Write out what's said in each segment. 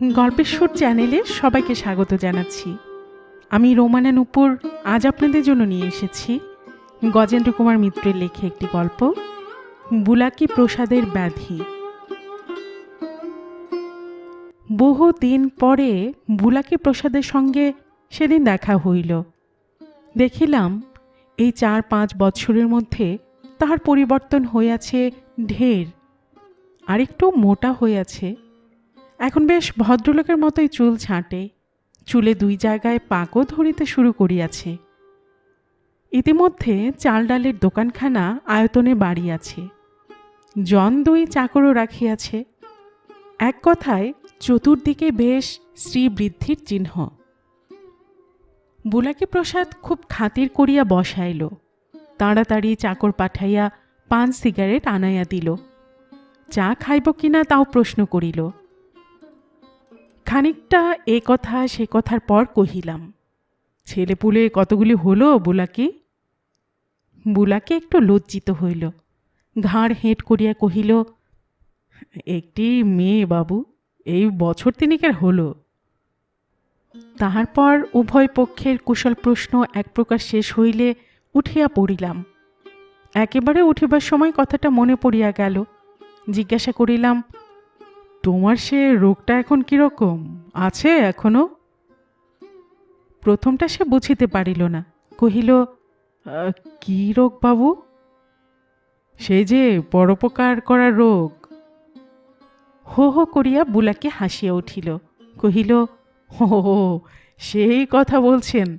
গল্পের সুর চ্যানেলে সবাইকে স্বাগত জানাচ্ছি। আমি রোমানা নুপুর, আজ আপনাদের জন্য নিয়ে এসেছি গজেন্দ্র কুমার মিত্রের লেখে একটি গল্প, বুলাকি প্রসাদের ব্যাধি। বহু দিন পরে বুলাকি প্রসাদের সঙ্গে সেদিন দেখা হইল। দেখিলাম এই চার পাঁচ বৎসরের মধ্যে তাহার পরিবর্তন হইয়াছে ঢের, আরেকটু মোটা হইয়াছে। এখন বেশ ভদ্রলোকের মতোই চুল ছাঁটে, চুলে দুই জায়গায় পাকও ধরিতে শুরু করিয়াছে। ইতিমধ্যে চাল ডালের দোকানখানা আয়তনে বাড়িয়াছে। জন দুই চাকরও রাখিয়াছে। এক কথায়, চতুর্দিকে বেশ শ্রীবৃদ্ধির চিহ্ন। বুলাকি প্রসাদ খুব খাতির করিয়া বসাইল। তাড়াতাড়ি চাকর পাঠাইয়া পান সিগারেট আনাইয়া দিল। চা খাইব কিনা তাও প্রশ্ন করিল। খানিকটা এ কথা, সে কথার পর কহিলাম ছেলেপুলে কতগুলি হলো বুলাকি? বুলাকি একটু লজ্জিত হইল, ঘাড় হেঁট করিয়া কহিল, একটি মেয়ে বাবু, এই বছর তিনিকের হলো। তাহার পর উভয় পক্ষের কুশল প্রশ্ন এক প্রকার শেষ হইলে উঠিয়া পড়িলাম। একেবারে উঠিবার সময় কথাটা মনে পড়িয়া গেল, জিজ্ঞাসা করিলাম তোমার সে রোগটা এখন কীরকম? আছে এখনও? প্রথমটা সে বুঝিতে পারিল না। কহিল "আহ, কী রোগ বাবু? সেই যে পরোপকার করার রোগ। হো হো করিয়া বুলাকে হাসিয়া উঠিল। কহিল হো হো সেই কথা বলছেন।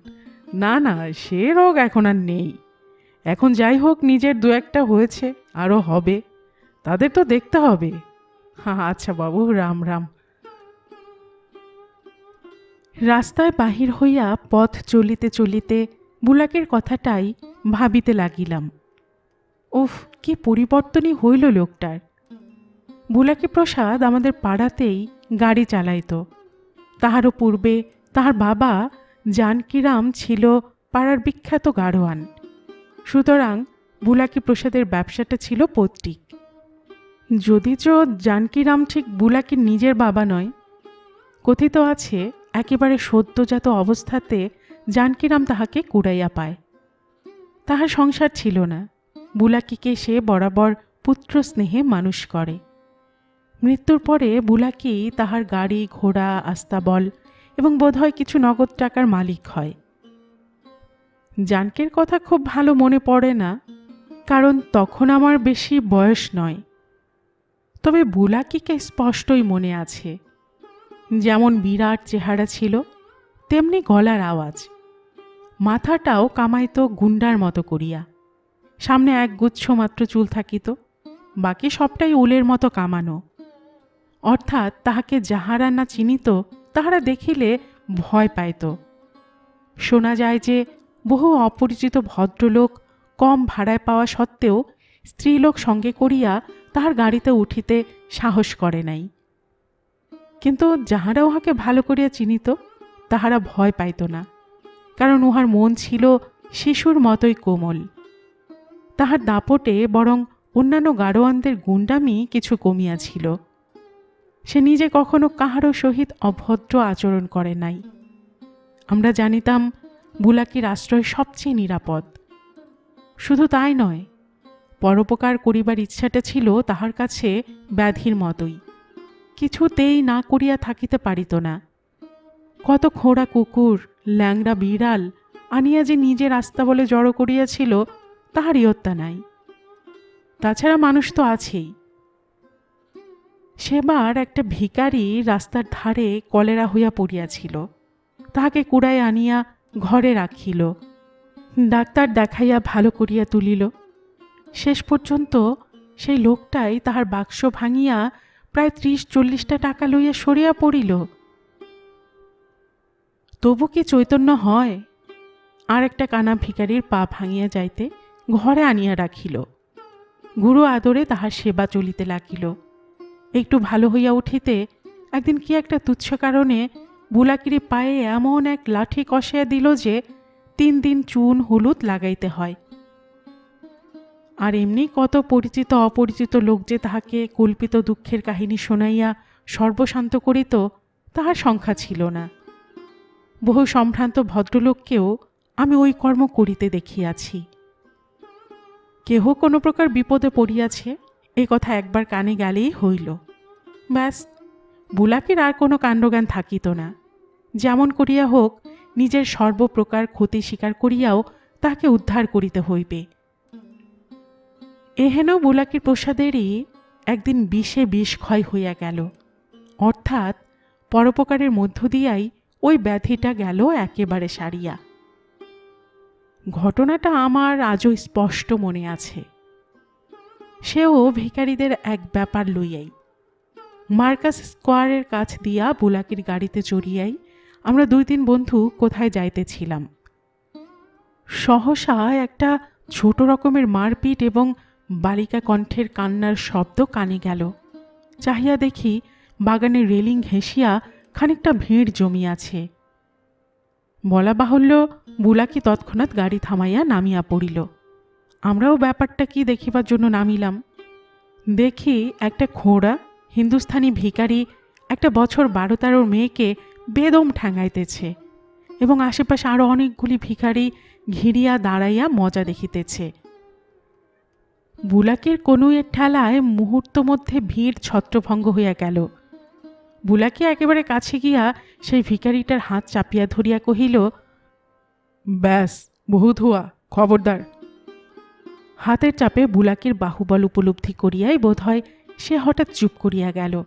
না না সে রোগ এখন আর নেই। এখন যাই হোক নিজের দু একটা হয়েছে আরও হবে। তাদের তো দেখতে হবে। আচ্ছা বাবু, রাম রাম। রাস্তায় বাহির হইয়া পথ চলিতে চলিতে বুলাকের কথাটাই ভাবিতে লাগিলাম। উফ, কি পরিবর্তনই হইল লোকটার। বুলাকি প্রসাদ আমাদের পাড়াতেই গাড়ি চালাইত। তাহারও পূর্বে তাহার বাবা জানকিরাম ছিল পাড়ার বিখ্যাত গাড়োয়ান সুতরাং বুলাকি প্রসাদের ব্যবসাটা ছিল পৈতৃক যদিচ জানকিরাম ঠিক বুলাকির নিজের বাবা নয়, কথিত আছে একেবারে সদ্যজাত অবস্থাতে জানকিরাম তাহাকে কুড়াইয়া পায়। তাহার সংসার ছিল না, বুলাকিকে সে বরাবর পুত্র স্নেহে মানুষ করে। মৃত্যুর পরে বুলাকি তাহার গাড়ি, ঘোড়া, আস্তাবল এবং বোধহয় কিছু নগদ টাকার মালিক হয়। জানকের কথা খুব ভালো মনে পড়ে না, কারণ তখন আমার বেশি বয়স নয়। তবে বুলাকিকে স্পষ্টই মনে আছে। যেমন বিরাট চেহারা ছিল, তেমনি গলার আওয়াজ। মাথাটাও কামাইতো গুন্ডার মতো করিয়া। সামনে এক গুচ্ছ মাত্র চুল থাকিত, বাকি সবটাই উলের মতো কামানো। অর্থাৎ তাহাকে যাহারা না চিনিত, তাহারা দেখিলে ভয় পাইত। শোনা যায় যে, বহু অপরিচিত ভদ্রলোক কম ভাড়ায় পাওয়া সত্ত্বেও স্ত্রীলোক সঙ্গে করিয়া তাহার গাড়িতে উঠিতে সাহস করে নাই। কিন্তু যাহারা উহাকে ভালো করিয়া চিনিত, তাহারা ভয় পাইত না, কারণ উহার মন ছিল শিশুর মতোই কোমল। তাহার দাপটে বরং অন্যান্য গাড়োয়ানদের গুণ্ডামি কিছু কমিয়াছিল। সে নিজে কখনো কাহারও সহিত অভদ্র আচরণ করে নাই। আমরা জানিতাম, বুলাকির আশ্রয় সবচেয়ে নিরাপদ। শুধু তাই নয় পরোপকার করিবার ইচ্ছাটা ছিল তাহার কাছে ব্যাধির মতোই। কিছুতেই না করিয়া থাকিতে পারিত না। কত খোঁড়া কুকুর, ল্যাংড়া বিড়াল আনিয়া যে নিজের রাস্তা বলে জড়ো করিয়াছিল তাহার ইয়ত্তা নাই। তাছাড়া মানুষ তো আছেই। সেবার একটা ভিকারি রাস্তার ধারে কলেরা হইয়া পড়িয়াছিল। তাহাকে কুড়ায় আনিয়া ঘরে রাখিল। ডাক্তার দেখাইয়া ভালো করিয়া তুলিল। শেষ পর্যন্ত সেই লোকটাই তাহার বাক্স ভাঙিয়া প্রায় ত্রিশ চল্লিশটা টাকা লইয়া সরিয়া পড়িল। তবু কি চৈতন্য হয়? আর একটা কানা ভিকারির পা ভাঙিয়া যাইতে ঘরে আনিয়া রাখিল। গুরু আদরে তাহার সেবা চলিতে লাগিল। একটু ভালো হইয়া উঠিতে একদিন কি একটা তুচ্ছ কারণে বুলাকিরি পায়ে এমন এক লাঠি কষাইয়া দিল যে তিন দিন চুন হলুদ লাগাইতে হয়। আর এমনি কত পরিচিত অপরিচিত লোক যে তাহাকে কল্পিত দুঃখের কাহিনী শোনাইয়া সর্বশান্ত করিত, তাহার সংখ্যা ছিল না। বহু সম্ভ্রান্ত ভদ্রলোককেও আমি ওই কর্ম করিতে দেখিয়াছি। কেহ কোনো প্রকার বিপদে পড়িয়াছে, এ কথা একবার কানে গেলেই হইল। ব্যাস, বুলাকের আর কোনো কাণ্ডজ্ঞান থাকিত না। যেমন করিয়া হোক, নিজের সর্বপ্রকার ক্ষতি স্বীকার করিয়াও তাহাকে উদ্ধার করিতে হইবে। এহেন বুলাকির প্রসাদেরই একদিন বিষে বিষ ক্ষয় হইয়া গেল। অর্থাৎ পরোপকারের মধ্য দিয়াই ওই ব্যাধিটা গেল একেবারে সারিয়া। ঘটনাটা আমার আজও স্পষ্ট মনে আছে। সেও ভিখারিদের এক ব্যাপার লইয়াই। মার্কাস স্কোয়ারের কাছ দিয়া বুলাকির গাড়িতে চড়িয়াই আমরা দুই তিন বন্ধু কোথায় যাইতেছিলাম। সহসা একটা ছোট রকমের মারপিট এবং বালিকা কণ্ঠের কান্নার শব্দ কানে গেল। চাহিয়া দেখি বাগানের রেলিং ঘেঁষিয়া খানিকটা ভিড় জমিয়াছে বলা বাহুল্য বুলাকি তৎক্ষণাৎ গাড়ি থামাইয়া নামিয়া পড়িল। আমরাও ব্যাপারটা কি দেখিবার জন্য নামিলাম। দেখি একটা খোঁড়া হিন্দুস্থানি ভিকারি একটা বছর বারো তেরোর মেয়েকে বেদম ঠ্যাঙাইতেছে এবং আশেপাশে আরও অনেকগুলি ভিখারি ঘিরিয়া দাঁড়াইয়া মজা দেখিতেছে। বুলাকের কোনো এর ঠেলায় মুহূর্ত মধ্যে ভিড় ছত্রভঙ্গ হইয়া গেল। বুলাকে একেবারে কাছে গিয়া সেই ভিখারিটার হাত চাপিয়া ধরিয়া কহিল, ব্যাস বহুত হুয়া খবরদার। হাতের চাপে বুলাকির বাহুবল উপলব্ধি করিয়াই বোধ হয় সে হঠাৎ চুপ করিয়া গেল।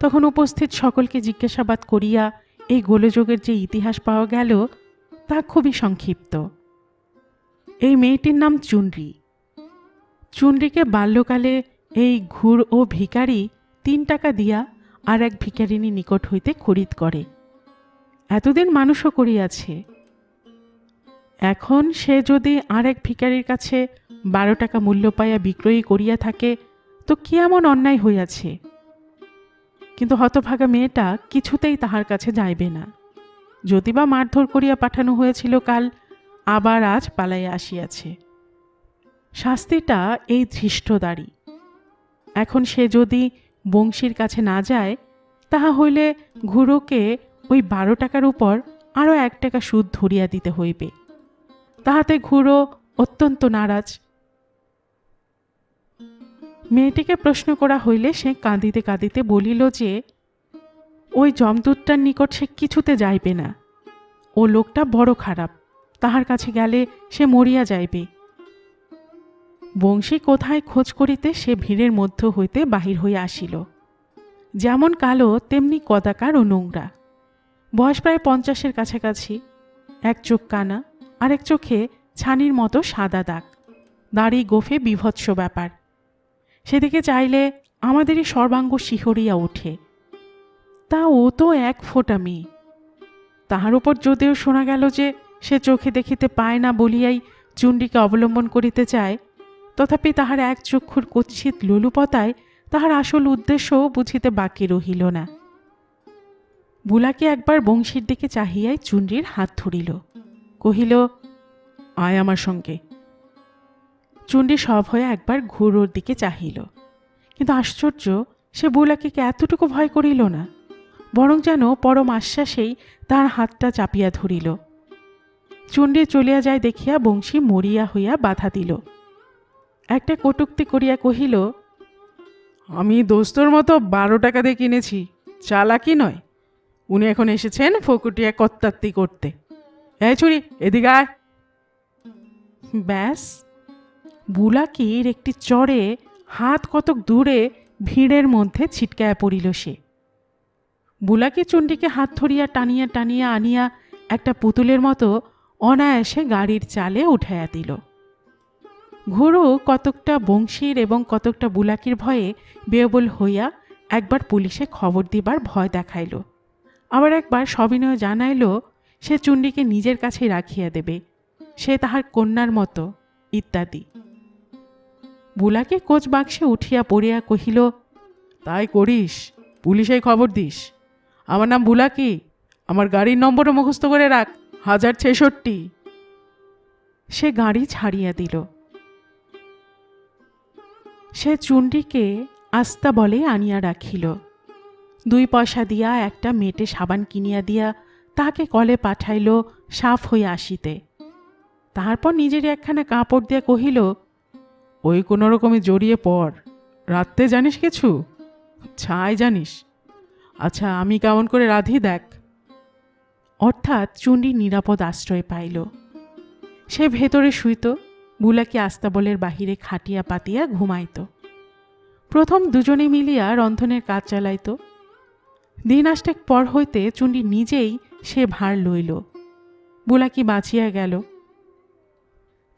তখন উপস্থিত সকলকে জিজ্ঞাসাবাদ করিয়া এই গোলযোগের যে ইতিহাস পাওয়া গেল, তা খুবই সংক্ষিপ্ত। এই মেয়েটির নাম চুনরি। চুনরিকে বাল্যকালে এই ঘুর ও ভিখারি তিন টাকা দিয়া আর এক ভিখারিনী নিকট হইতে খরিদ করে। এতদিন মানুষও করিয়াছে। এখন সে যদি আর এক ভিকারির কাছে বারো টাকা মূল্য পাইয়া বিক্রয়ী করিয়া থাকে, তো কি এমন অন্যায় হইয়াছে? কিন্তু হতভাগা মেয়েটা কিছুতেই তাহার কাছে যাইবে না। যদিবা মারধর করিয়া পাঠানো হয়েছিল কাল, আবার আজ পালাইয়া আসিয়াছে। শাস্তিটা এই ধৃষ্টদারি এখন সে যদি বংশীর কাছে না যায়, তাহা হইলে ঘুরোকে ওই বারো টাকার উপর আরও এক টাকা সুদ ধরিয়া দিতে হইবে। তাহাতে ঘুরো অত্যন্ত নারাজ। মেয়েটিকে প্রশ্ন করা হইলে সে কাঁদিতে কাঁদিতে বলিল যে, ওই জমদূতটার নিকট সে কিছুতে যাইবে না। ও লোকটা বড় খারাপ। তাহার কাছে গেলে সে মরিয়া যাইবে। বংশী কোথায় খোঁজ করিতে সে ভিড়ের মধ্য হইতে বাহির হইয়া আসিল। যেমন কালো, তেমনি কদাকার ও নোংরা। বয়স প্রায় পঞ্চাশের কাছাকাছি। এক চোখ কানা, আরেক চোখে ছানির মতো সাদা দাগ। দাড়ি গোফে বিভৎস ব্যাপার। সেদিকে চাইলে আমাদেরই সর্বাঙ্গ শিহরিয়া ওঠে। তা ও তো এক ফোঁটা মেয়ে। তাহার উপর যদিও শোনা গেল যে সে চোখে দেখিতে পায় না বলিয়াই চুন্ডিকে অবলম্বন করিতে চায় তথাপি তাহার এক চক্ষুর কুৎসিত লোলুপতায় তাহার আসল উদ্দেশ্যও বুঝিতে বাকি রহিল না। বুলাকে একবার বংশীর দিকে চাহিয়াই চুন্ডির হাত ধরিল। কহিল, আয় আমার সঙ্গে। চুন্ডি সব হয়ে একবার ঘুরোর দিকে চাহিল। কিন্তু আশ্চর্য, সে বুলাকে এতটুকু ভয় করিল না। বরং যেন পরম আশ্বাসেই তার হাতটা চাপিয়া ধরিল। চুন্ডি চলিয়া যায় দেখিয়া বংশী মরিয়া হইয়া বাধা দিল। একটা কটুক্তি করিয়া কহিল, আমি দোস্তর মতো বারো টাকা দিয়ে কিনেছি, চালাকি নয়। উনি এখন এসেছেন ফকুটিয়া কত্তাত্তি করতে। এই ছুরি, এদিকে আয়। ব্যাস, বুলাকির একটি চড়ে হাত কতক দূরে ভিড়ের মধ্যে ছিটকায়া পড়িল সে। বুলাকি চণ্ডীকে হাত ধরিয়া টানিয়া টানিয়া আনিয়া একটা পুতুলের মতো অনায়াসে গাড়ির চালে উঠাইয়া দিল। ঘোড়ো কতকটা বংশীর এবং কতকটা বুলাকির ভয়ে বেয়বল হইয়া একবার পুলিশে খবর দিবার ভয় দেখাইল। আবার একবার সবিনয় জানাইল, সে চুন্ডিকে নিজের কাছে রাখিয়া দেবে, সে তাহার কন্যার মতো, ইত্যাদি। বুলাকে কোচ বাক্সে উঠিয়া পড়িয়া কহিল, তাই করিস পুলিশে খবর দিস। আমার নাম বুলাকি, আমার গাড়ির নম্বরও মুখস্থ করে রাখ, হাজার ছেষট্টি। সে গাড়ি ছাড়িয়া দিল। সে চুন্ডিকে আস্তা বলে আনিয়া রাখিল। দুই পয়সা দিয়া একটা মেটে সাবান কিনিয়া দিয়া তাহাকে কলে পাঠাইল সাফ হইয়া আসিতে। তারপর নিজের একখানা কাপড় দিয়া কহিল, ওই কোনো রকমে জড়িয়ে পড় রাত্রে জানিস কিছু? ছাই জানিস। আচ্ছা আমি কেমন করে রাধি দেখ। অর্থাৎ চুন্ডি নিরাপদ আশ্রয় পাইল। সে ভেতরে শুইত বুলাকি আস্তাবলের বাহিরে খাটিয়া পাতিয়া ঘুমাইত। প্রথম দুজনে মিলিয়া রন্ধনের কাজ চালাইত। দিন আষ্টেক পর হইতে চুন্ডি নিজেই সে ভার লইল। বুলাকি বাঁচিয়া গেল।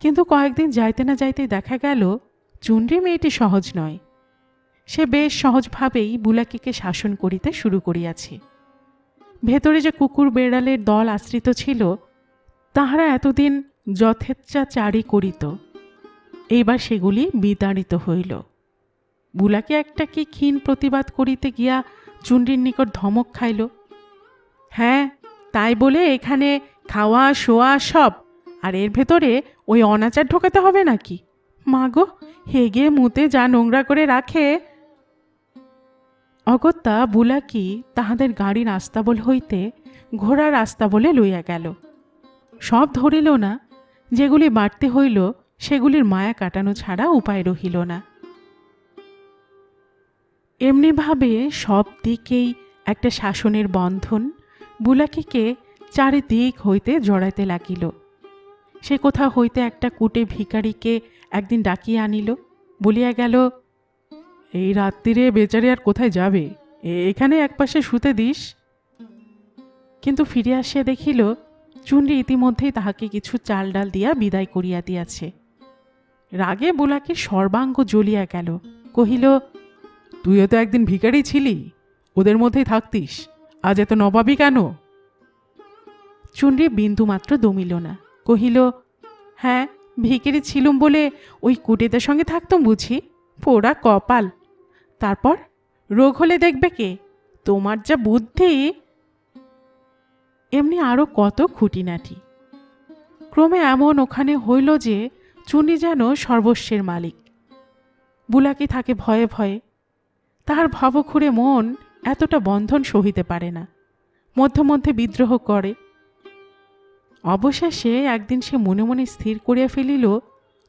কিন্তু কয়েকদিন যাইতে না যাইতে দেখা গেল, চুন্ডি মেয়েটি সহজ নয়। সে বেশ সহজভাবেই বুলাকিকে শাসন করিতে শুরু করিয়াছে। ভেতরে যে কুকুর বেড়ালের দল আশ্রিত ছিল, তাহারা এতদিন যথেচ্ছাচারী করিত। এইবার সেগুলি বিতাড়িত হইল। বুলাকে একটা কি ক্ষীণ প্রতিবাদ করিতে গিয়া চুন্ডির নিকট ধমক খাইল। হ্যাঁ তাই বলে এখানে খাওয়া, শোয়া সব, আর এর ভেতরে ওই অনাচার ঢোকাতে হবে নাকি? মাগো, হেগে মুতে যা নোংরা করে রাখে। অগত্যা বুলাকি তাহাদের গাড়ির আস্তাবল হইতে ঘোড়ার আস্তাবলে লইয়া গেল। সব ধরিল না যেগুলি বাড়তে হইল, সেগুলির মায়া কাটানো ছাড়া উপায় রহিল না। এমনিভাবে সব দিকেই একটা শাসনের বন্ধন বুলাকিকে চারিদিক হইতে জড়াইতে লাগিল। সে কোথা হইতে একটা কুটে ভিখারিকে একদিন ডাকিয়ে আনিল, বলিয়া গেল, এই রাত্রিরে বেচারি আর কোথায় যাবে? এখানে একপাশে শুতে দিস। কিন্তু ফিরে আসিয়া দেখিল চুন্ডি ইতিমধ্যেই তাহাকে কিছু চাল ডাল দিয়া বিদায় করিয়া দিয়াছে। রাগে বুলাকে সর্বাঙ্গ জ্বলিয়া গেল, কহিল, তুইও তো একদিন ভিখারি ছিলি, ওদের মধ্যেই থাকতিস, আজ এত নবাবি কেন? চুন্ডি বিন্দুমাত্র দমিল না, কহিল হ্যাঁ ভিখারি ছিলুম বলে ওই কুটিদের সঙ্গে থাকতাম বুঝি, পোড়া কপাল। তারপর? রোগ হলে দেখবে কে? তোমার যা বুদ্ধি এমনি আরও কত খুঁটিনাটি। ক্রমে এমন ওখানে হইল যে চুনি যেন সর্বস্বের মালিক। বুলাকি থাকে ভয়ে ভয়ে, তাহার ভবঘুরে মন এতটা বন্ধন সহিতে পারে না, মধ্যে মধ্যে বিদ্রোহ করে। অবশেষে একদিন সে মনে মনে স্থির করিয়া ফেলিল,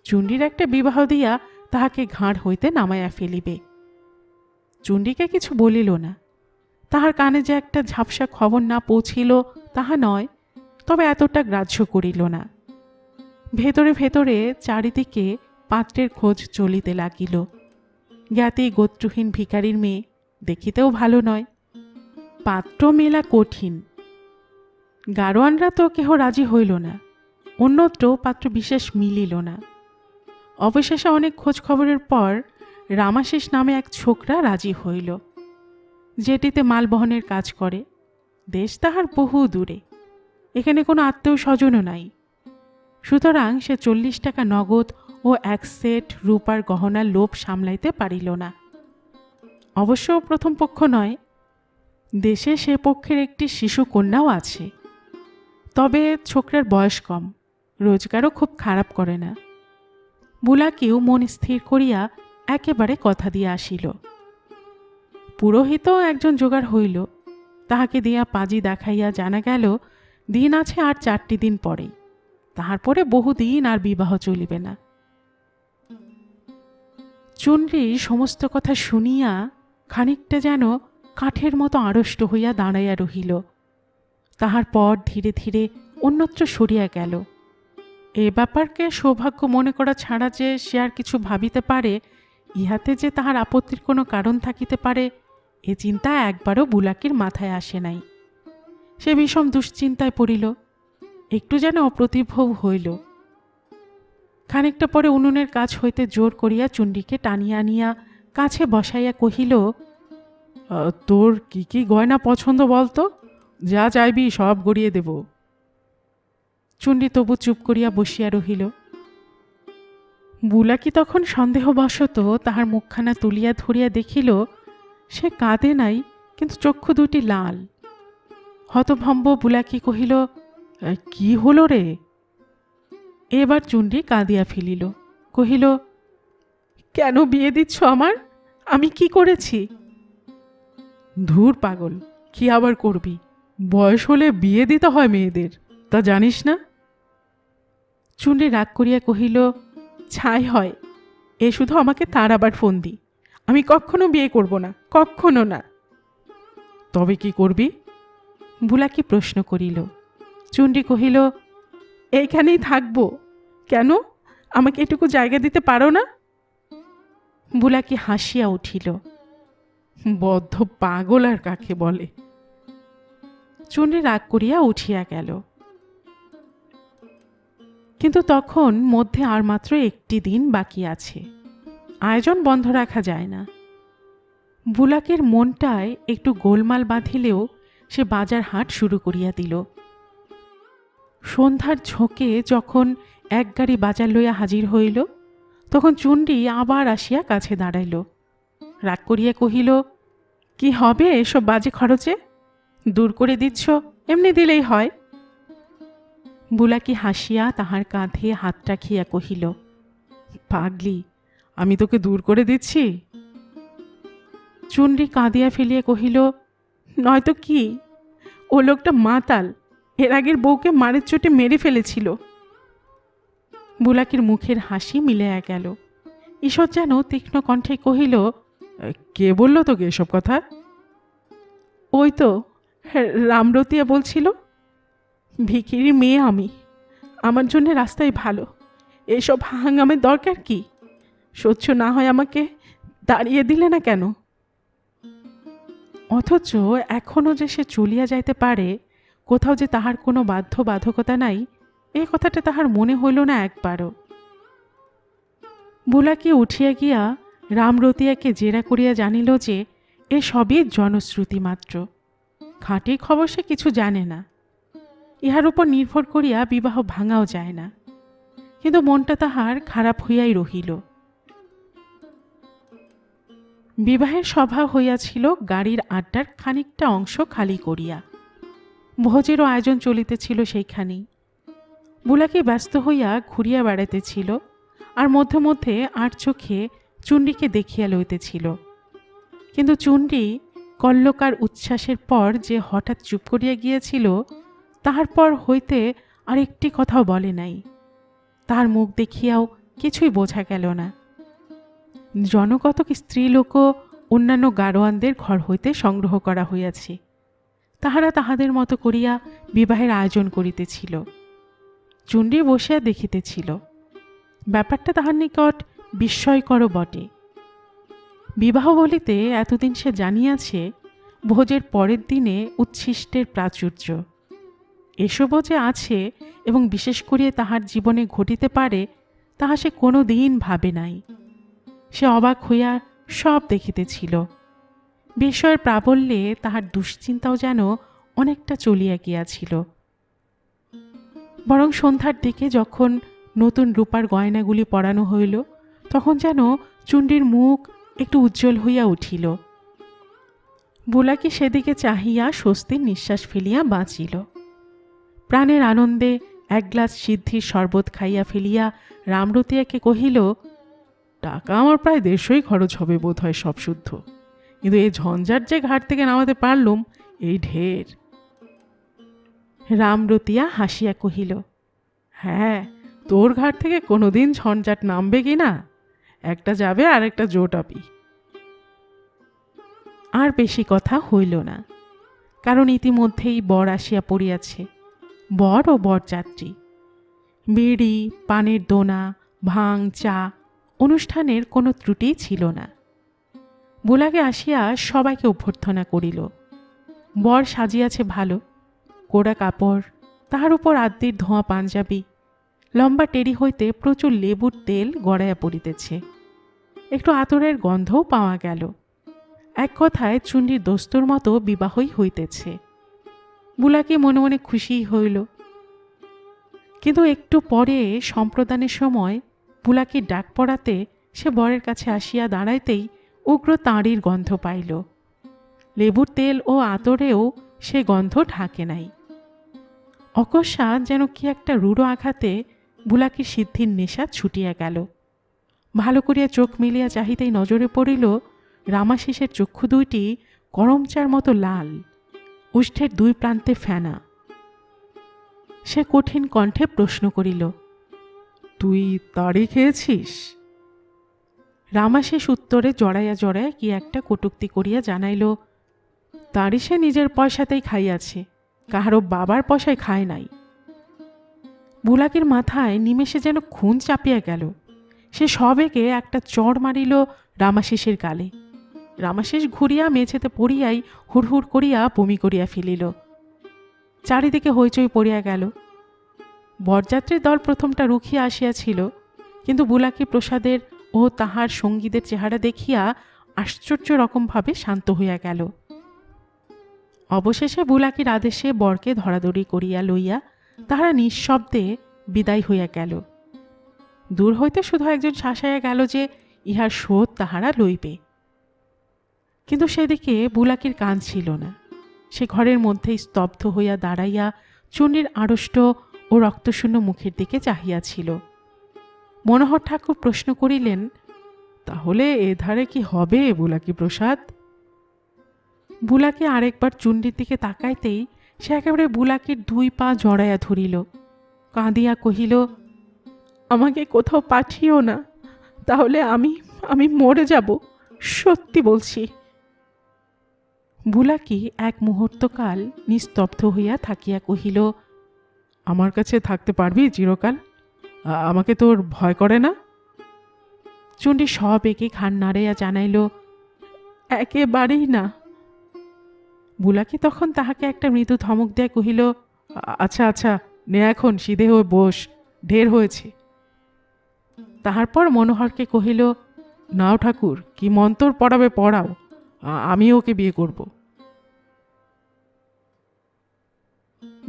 চুন্ডির একটা বিবাহ দিয়া তাহাকে ঘাড় হইতে নামাইয়া ফেলিবে। চুন্ডিকে কিছু বলিল না। তাহার কানে যে একটা ঝাপসা খবর না পৌঁছিল তাহা নয়, তবে এতটা গ্রাহ্য করিল না। ভেতরে ভেতরে চারিদিকে পাত্রের খোঁজ চলিতে লাগিল। জ্ঞাতি গোত্রহীন ভিখারির মেয়ে দেখিতেও ভালো নয়। পাত্র মেলা কঠিন। গারোয়ানরা তো কেহ রাজি হইল না, অন্যত্র পাত্র বিশেষ মিলিল না। অবশেষে অনেক খোঁজ খবরের পর রামাশেষ নামে এক ছোকরা রাজি হইল। যেটিতে মাল বহনের কাজ করে, দেশ তাহার বহু দূরে। এখানে কোনো আত্মীয় স্বজনও নাই। সুতরাং সে চল্লিশ টাকা নগদ ও এক সেট রূপার গহনার লোভ সামলাইতে পারিল না। অবশ্য প্রথম পক্ষ নয়, দেশে সে পক্ষের একটি শিশু কন্যাও আছে। তবে ছোকরার বয়স কম, রোজগারও খুব খারাপ করে না। বুলাকেও মন স্থির করিয়া একেবারে কথা দিয়ে আসিল। পুরোহিতও একজন জোগাড় হইল। তাহাকে দিয়া পাজি দেখাইয়া জানা গেল, দিন আছে আর চারটি দিন পরেই। তাহার পরে বহুদিন আর বিবাহ চলিবে না। চুনরি সমস্ত কথা শুনিয়া খানিকটা যেন কাঠের মতো আড়ষ্ট হইয়া দাঁড়াইয়া রহিল। তাহার পর ধীরে ধীরে অন্যত্র সরিয়া গেল। এ ব্যাপারকে সৌভাগ্য মনে করা ছাড়া যে সে আর কিছু ভাবিতে পারে, ইহাতে যে তাহার আপত্তির কোনো কারণ থাকিতে পারে এ চিন্তা একবারও বুলাকির মাথায় আসে নাই। সে বিষম দুশ্চিন্তায় পড়িল, একটু যেন অপ্রতিভ হইল। খানিকটা পরে উনুনের কাজ হইতে জোর করিয়া চুন্ডিকে টানিয়া আনিয়া কাছে বসাইয়া কহিল তোর কি কি গয়না পছন্দ বলতো যা চাইবি সব গড়িয়ে দেব। চুন্ডি তবু চুপ করিয়া বসিয়া রহিল। বুলাকি তখন সন্দেহবশত তাহার মুখখানা তুলিয়া ধরিয়া দেখিল সে কাঁদে নাই কিন্তু চক্ষু দুটি লাল। হতভম্ব বুলাকি কহিল "আহ, কি হলো রে? এবার চুন্ডি কাঁদিয়া ফেলিল কহিল কেন বিয়ে দিচ্ছ আমার? আমি কি করেছি? ধুর পাগল কি আবার করবি? বয়স হলে বিয়ে দিতে হয় মেয়েদের তা জানিস না? চুন্ডি রাগ করিয়া কহিল ছাই হয় এ শুধু আমাকে তার আবার ফোন দি। আমি কখনো বিয়ে করব না, কখনো না। তবে কি করবি? বুলাকি প্রশ্ন করিল। চুন্ডি কহিল, এইখানেই থাকব। কেন? আমাকে এটুকু জায়গা দিতে পারো না? বুলাকি হাসিয়া উঠিল। বদ্ধ পাগল আর কাকে বলে? চুন্ডি রাগ করিয়া উঠিয়া গেল। কিন্তু তখন মধ্যে আর মাত্র একটি দিন বাকি আছে। আয়োজন বন্ধ রাখা যায় না। বুলাকের মনটায় একটু গোলমাল বাঁধিলেও সে বাজার হাট শুরু করিয়া দিল। সন্ধ্যার ঝোঁকে যখন এক গাড়ি বাজার লইয়া হাজির হইল, তখন চুন্ডি আবার আসিয়া কাছে দাঁড়াইল। রাগ করিয়া কহিল, কি হবে এসব বাজে খরচে? দূর করে দিচ্ছ, এমনি দিলেই হয়। বুলাকি হাসিয়া তাহার কাঁধে হাত রাখিয়া কহিল, পাগলি আমি তোকে দূর করে দিচ্ছি? চুনরি কাঁদিয়া ফেলিয়া কহিল, নয়তো কি? ও লোকটা মাতাল। এর আগের বউকে মারের চোটে মেরে ফেলেছিল। বুলাকির মুখের হাসি মিলিয়া গেল। ঈশ্বর যেন তীক্ষ্ণ কণ্ঠে কহিল, কে বলল তোকে এসব কথা? ওই তো, রামরতিয়া বলছিল। ভিখিরি মেয়ে আমি। আমার জন্য রাস্তায় ভালো। এসব হাঙ্গামের দরকার কি? সহ্য না হয় আমাকে, দাঁড়িয়ে দিলে না কেন? অথচ এখনও যে সে চলিয়া যাইতে পারে, কোথাও যে তাহার কোনো বাধ্য বাধকতা নাই, এ কথাটা তাহার মনে হইল না একবারও। বুলাকি উঠিয়া গিয়া রামরতিয়াকে জেরা করিয়া জানিল যে, এ সবই জনশ্রুতি মাত্র। খাঁটি খবর সে কিছু জানে না। ইহার উপর নির্ভর করিয়া বিবাহ ভাঙাও যায় না। কিন্তু মনটা তাহার খারাপ হইয়াই রহিল। বিবাহের সভা হইয়াছিল, গাড়ির আড্ডার খানিকটা অংশ খালি করিয়া। ভোজেরও আয়োজন চলিতেছিল সেইখানেই। বুলাকে ব্যস্ত হইয়া ঘুরিয়া বেড়াইতেছিল আর মধ্যে মধ্যে আর চোখে চুন্ডিকে দেখিয়া লইতেছিল। কিন্তু চুন্ডি কল্লকার উচ্ছ্বাসের পর যে হঠাৎ চুপ করিয়া গিয়েছিল, তাহার পর হইতে আর একটি কথাও বলে নাই। তাহার মুখ দেখিয়াও কিছুই বোঝা গেল না। জনকতক স্ত্রীলোকও অন্যান্য গারোয়ানদের ঘর হইতে সংগ্রহ করা হইয়াছে। তাহারা তাহাদের মতো করিয়া বিবাহের আয়োজন করিতেছিল। চুন্ডি বসিয়া দেখিতেছিল। ব্যাপারটা তাহার নিকট বিস্ময়কর বটে। বিবাহ বলিতে এতদিন সে জানিয়াছে, ভোজের পরের দিনে উচ্ছিষ্টের প্রাচুর্য। এসবও যে আছে এবং বিশেষ করিয়া তাহার জীবনে ঘটিতে পারে, তাহা সে কোনো দিন ভাবে নাই। সে অবাক হইয়া সব দেখিতেছিল। বিষয়ের প্রাবল্যে তাহার দুশ্চিন্তাও যেন অনেকটা চলিয়া গিয়াছিল। বরং সন্ধ্যার দিকে যখন নতুন রূপার গয়নাগুলি পরানো হইল, তখন যেন চুন্ডির মুখ একটু উজ্জ্বল হইয়া উঠিল। বুলাকি সেদিকে চাহিয়া স্বস্তির নিঃশ্বাস ফেলিয়া বাঁচিল। প্রাণের আনন্দে এক গ্লাস সিদ্ধির শরবত খাইয়া ফেলিয়া রামরতিয়াকে কহিল টাকা আমার প্রায় দেড়শোই খরচ হবে বোধ হয় সব শুদ্ধ। কিন্তু এই ঝঞ্ঝাট যে ঘাট থেকে নামাতে পারলুম, এই ঢের। রামরতিয়া হাসিয়া কহিল হ্যাঁ তোর ঘাট থেকে কোনোদিন ঝঞ্ঝাট নামবে কি না? একটা যাবে আর একটা জোটাবি আর বেশি কথা হইল না, কারণ ইতিমধ্যেই বর আসিয়া পড়িয়াছে, বর ও বরযাত্রী। বিড়ি, পানের দোনা, ভাং, চা অনুষ্ঠানের কোনো ত্রুটি ছিল না। বোলাকে আসিয়া সবাইকে অভ্যর্থনা করিল। বর সাজিয়াছে ভালো, কোড়া কাপড়, তাহার উপর আদ্যির ধোঁয়া পাঞ্জাবি, লম্বা টেরি হইতে প্রচুর লেবুর তেল গড়াইয়া পড়িতেছে। একটু আতরের গন্ধও পাওয়া গেল। এক কথায় চুন্ডির দোস্তর মতো বিবাহই হইতেছে। বুলাকে মনে মনে খুশিই হইল। কিন্তু একটু পরে সম্প্রদানের সময় বুলাকে ডাক পড়াতে সে বরের কাছে আসিয়া দাঁড়াইতেই উগ্র তাঁড়ির গন্ধ পাইল। লেবুর তেল ও আতরেও সে গন্ধ ঢাকে নাই। অকস্মাৎ যেন কি একটা রূঢ় আঘাতে বুলাকির সিদ্ধির নেশা ছুটিয়া গেল। ভালো করিয়া চোখ মিলিয়া চাহিতেই নজরে পড়িল রামাশিসের চক্ষু দুইটি করমচার মতো লাল, উষ্ঠের দুই প্রান্তে ফেনা। সে কঠিন কণ্ঠে প্রশ্ন করিল তুই তাড়ি খেয়েছিস? রামাশেষ উত্তরে জড়াইয়া জড়াইয়া কি একটা কটুক্তি করিয়া জানাইল, তারই সে নিজের পয়সাতেই খাইয়াছে, কাহারও বাবার পয়সায় খায় নাই। বুলাকের মাথায় নিমেষে যেন খুন চাপিয়া গেল। সে সবেগে একটা চড় মারিল রামাশেষের গালে। রামাশেষ ঘুরিয়া মেঝেতে পড়িয়াই হুড়হুড় করিয়া বমি করিয়া ফেলিল। চারিদিকে হইচই পড়িয়া গেল। বরযাত্রীর দল প্রথমটা রুখিয়া আসিয়াছিল, কিন্তু বুলাকি প্রসাদের ও তাহার সঙ্গীদের চেহারা দেখিয়া আশ্চর্য রকমভাবে শান্ত হইয়া গেল। অবশেষে বুলাকির আদেশে বরকে ধরাধরি করিয়া লইয়া তাহারা নিঃশব্দে বিদায় হইয়া গেল। দূর হইতে শুধু একজন শাসাইয়া গেল যে ইহার শোধ তাহারা লইবে। কিন্তু সেদিকে বুলাকির কান ছিল না। সে ঘরের মধ্যেই স্তব্ধ হইয়া দাঁড়াইয়া চুনির আড়ষ্ট ও রক্তশূন্য মুখের দিকে চাহিয়াছিল। মনোহর ঠাকুর প্রশ্ন করিলেন, তাহলে এ ধারে কি হবে, বুলাকি প্রসাদ? বুলাকে আরেকবার চুন্ডির দিকে তাকাইতেই সে একেবারে বুলাকির দুই পা জড়াইয়া ধরিল। কাঁদিয়া কহিল, আমাকে কোথাও পাঠিও না, তাহলে আমি আমি মরে যাব, সত্যি বলছি। বুলাকি এক মুহূর্তকাল নিস্তব্ধ হইয়া থাকিয়া কহিল আমার কাছে থাকতে পারবি চিরকাল? আমাকে তোর ভয় করে না? চণ্ডী সব একে খান নাড়াইয়া জানাইল, একেবারেই না। বুলাকি তখন তাহাকে একটা মৃদু ধমক দেয়া কহিল আচ্ছা আচ্ছা নে এখন, সিধে হয়ে বস, ঢের হয়েছে। তাহার পর মনোহরকে কহিল, নাও ঠাকুর, কি মন্তর পড়াবে পড়াও আমি ওকে বিয়ে করব।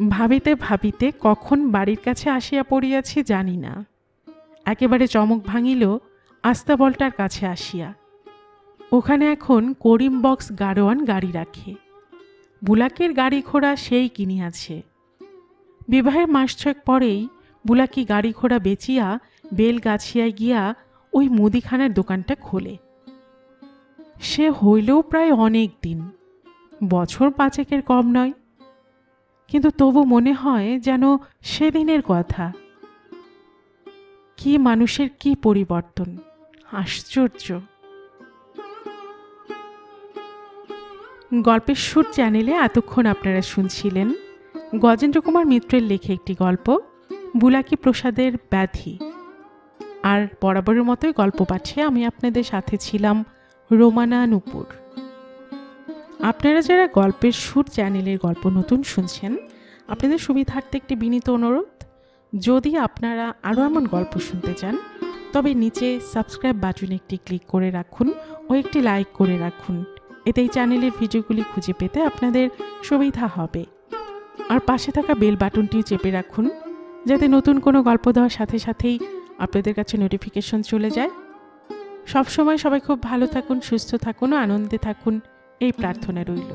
ভাবিতে ভাবিতে কখন বাড়ির কাছে আসিয়া পড়িয়াছি জানি না। একেবারে চমক ভাঙিল, আস্তাবলটার কাছে আসিয়া। ওখানে এখন করিম বক্স গাড়োয়ান গাড়ি রাখে। বুলাকের গাড়ি ঘোড়া সেই কিনিয়াছে। বিবাহের মাস ছয়েক পরেই বুলাকি গাড়ি ঘোড়া বেচিয়া বেলগাছিয়ায় গিয়া ওই মুদিখানার দোকানটা খোলে। সে হইলেও প্রায় অনেক দিন। বছর পাঁচেকের কম নয়। কিন্তু তবু মনে হয় যেন সেদিনের কথা। কি মানুষের কি পরিবর্তন? আশ্চর্য। গল্পের সুর চ্যানেলে এতক্ষণ আপনারা শুনছিলেন গজেন্দ্র কুমার মিত্রের লেখে একটি গল্প, বুলাকি প্রসাদের ব্যাধি। আর বরাবরের মতোই গল্প পাঠিয়ে আমি আপনাদের সাথে ছিলাম রোমানা নুপুর। আপনারা যারা গল্পের সুর চ্যানেলের গল্প নতুন শুনছেন, আপনাদের সুবিধার্থে একটি বিনীত অনুরোধ। যদি আপনারা আরও এমন গল্প শুনতে চান, তবে নিচে সাবস্ক্রাইব বাটনে একটি ক্লিক করে রাখুন ও একটি লাইক করে রাখুন। এতে এই চ্যানেলের ভিডিওগুলি খুঁজে পেতে আপনাদের সুবিধা হবে। আর পাশে থাকা বেল বাটনটিও চেপে রাখুন, যাতে নতুন কোনো গল্প দেওয়ার সাথে সাথেই আপনাদের কাছে নোটিফিকেশন চলে যায়। সবসময় সবাই খুব ভালো থাকুন, সুস্থ থাকুন ও আনন্দে থাকুন। এই প্রার্থনা রইল।